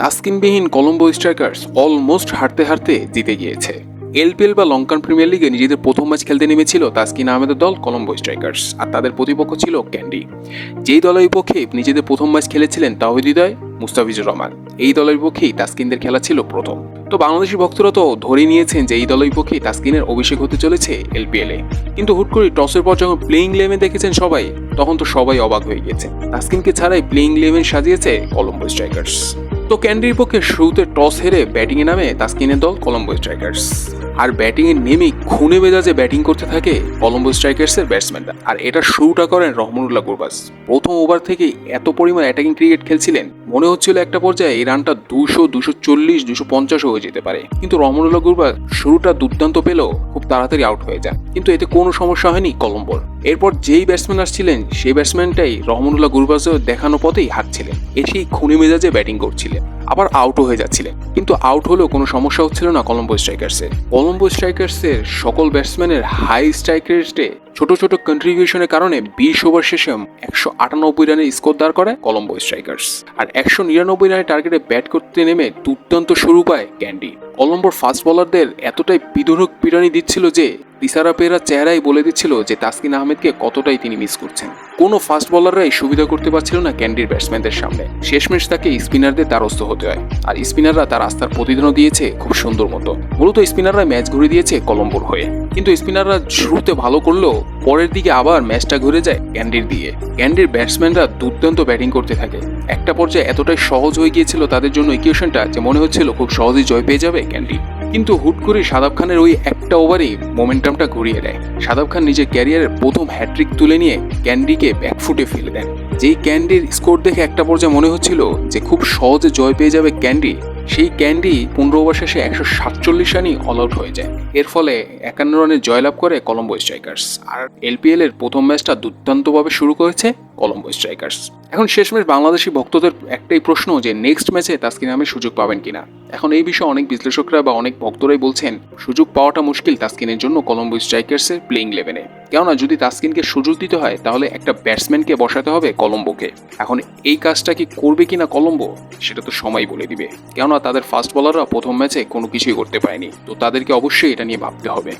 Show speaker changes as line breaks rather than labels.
তাস্কিনবিহীন Colombo strikers almost হারতে হারতে জিতে গিয়েছে। এলপিএল বা লঙ্কান প্রিমিয়ার লিগে নিজেদের প্রথম ম্যাচ খেলতে নেমেছিল তাসকিন আহমেদের দল কলম্বো স্ট্রাইকার্স, আর তাদের প্রতিপক্ষ ছিল ক্যান্ডি। যেই দলের বিপক্ষে নিজেদের প্রথম ম্যাচ খেলেছিলেন তাহিদ হৃদয়, মুস্তাফিজুর রহমান। এই দলের বিপক্ষেই তাসকিনদের খেলা ছিল প্রথম। তো বাংলাদেশি ভক্তরা তো ধরে নিয়েছেন যে এই দলের বিপক্ষেই তাসকিনের অভিষেক হতে চলেছে এলপিএলে কিন্তু হুট করে টসের পর যখন প্লেইং ইলেভেন দেখেছেন সবাই, তখন তো সবাই অবাক হয়ে গেছে তাসকিনকে ছাড়াই প্লেইং ইলেভেন সাজিয়েছে কলম্বো স্ট্রাইকার্স। তো ক্যান্ডির পক্ষে শুরুতে টস হেরে ব্যাটিংয়ে নামে তাসকিনের দল কলম্বো স্ট্রাইকার্স। আর ব্যাটিংয়ে নেমেই খুনে মেজাজে ব্যাটিং করতে থাকে কলম্বো স্ট্রাইকার্সের ব্যাটসম্যানরা। আর এটা শুরুটা করেন রহমানুল্লাহ গুরবাজ। প্রথম ওভার থেকে এত পরিমাণ অ্যাটাকিং ক্রিকেট খেলছিলেন, মনে হচ্ছিল একটা পর্যায়ে এই রানটা দুশো দুশো চল্লিশ দুশো পঞ্চাশও হয়ে যেতে পারে। কিন্তু রহমানুল্লাহ গুরবাজ শুরুটা দুর্দান্ত পেলেও খুব তাড়াতাড়ি আউট হয়ে যায়। কিন্তু এতে কোনো সমস্যা হয়নি কলম্বোর। এরপর যেই ব্যাটসম্যান আসছিলেন, সেই ব্যাটসম্যানটাই রহমানুল্লাহ গুরবাজের দেখানো পথেই হাঁটছিলেন। এসেই খুনি মেজাজে ব্যাটিং করছিলেন, আবার আউটও হয়ে যাচ্ছিলেন। কিন্তু আউট হলেও কোনো সমস্যা হচ্ছিল না কলম্বো স্ট্রাইকার্সের কলম্বো স্ট্রাইকার্সের সকল ব্যাটসম্যানের হাই স্ট্রাইক রেটে ছোট ছোট কন্ট্রিবিউশনের কারণে বিশ ওভার শেষে একশো আটানব্বই রানের স্কোর দাঁড় করে কলম্বো স্ট্রাইকার্স আর একশো নিরানব্বই রানের টার্গেটে ব্যাট করতে নেমে দুর্দান্ত শুরু পায় ক্যান্ডি কলম্বোর ফাস্ট বোলারদের এতটাই বিধরক পিরানি দিচ্ছিল যে তিসারা পেরা চেহারাই বলে দিচ্ছিল যে তাসকিন আহমেদকে কতটাই তিনি মিস করছেন। কোনো ফাস্ট বোলাররাই সুবিধা করতে পারছিল না ক্যান্ডির ব্যাটসম্যানদের সামনে। শেষমেশ তাকে স্পিনারদের দ্বারস্থ হতে হয়। আর স্পিনাররা তার আস্থার প্রতিদিনও দিয়েছে খুব সুন্দর মতো। মূলত স্পিনাররা ম্যাচ ঘুরে দিয়েছে কলম্বোর হয়ে। কিন্তু স্পিনাররা শুরুতে ভালো করলেও পরের দিকে আবার ম্যাচটা ঘুরে যায় ক্যান্ডির দিয়ে। ক্যান্ডির ব্যাটসম্যানরা দুর্দান্ত ব্যাটিং করতে থাকে। একটা পর্যায়ে এতটাই সহজ হয়ে গিয়েছিল তাদের জন্য ইকুয়েশনটা যে মনে হচ্ছিল খুব সহজেই জয় পেয়ে যাবে ক্যান্ডি। কিন্তু হুট করে সাদাব খানের ওই একটা ওভারেই মোমেন্টামটা ঘুরিয়ে দেয়। সাদাব খান নিজের ক্যারিয়ারের প্রথম হ্যাট্রিক তুলে নিয়ে ক্যান্ডিকে ব্যাকফুটে ফেলে দেন। যেই ক্যান্ডির স্কোর দেখে একটা পর্যায়ে মনে হচ্ছিল যে খুব সহজে জয় পেয়ে যাবে ক্যান্ডি, সেই ক্যান্ডি পনেরো ওভার শেষে একশো সাতচল্লিশ রানই অল আউট হয়ে যায়। এর ফলে একান্ন রানে জয়লাভ করে কলম্বো স্ট্রাইকার্স। আর এলপিএল এর প্রথম ম্যাচটা দুর্দান্তভাবে শুরু করেছে কলম্বো স্ট্রাইকার্স এখন শেষমেশ বাংলাদেশি ভক্তদের একটাই প্রশ্ন যে নেক্সট ম্যাচে তাসকিন আহমেদ সুযোগ পাবেন কিনা। এখন এই বিষয়ে অনেক বিশ্লেষকরা বা অনেক ভক্তরাই বলছেন, সুযোগ পাওয়াটা মুশকিল তাসকিনের জন্য কলম্বো স্ট্রাইকার্সের প্লেইং লেভেনে কেননা যদি তাসকিনকে সুযোগ দিতে হয়, তাহলে একটা ব্যাটসম্যানকে বসাতে হবে কলম্বোকে এখন এই কাজটা কি করবে কিনা কলম্বো সেটা তো সময় বলে দিবে। কেননা তাদের ফাস্ট বলাররা প্রথম ম্যাচে কোনো কিছুই করতে পারেনি। তো তাদেরকে অবশ্যই এটা নিয়ে ভাবতে হবে।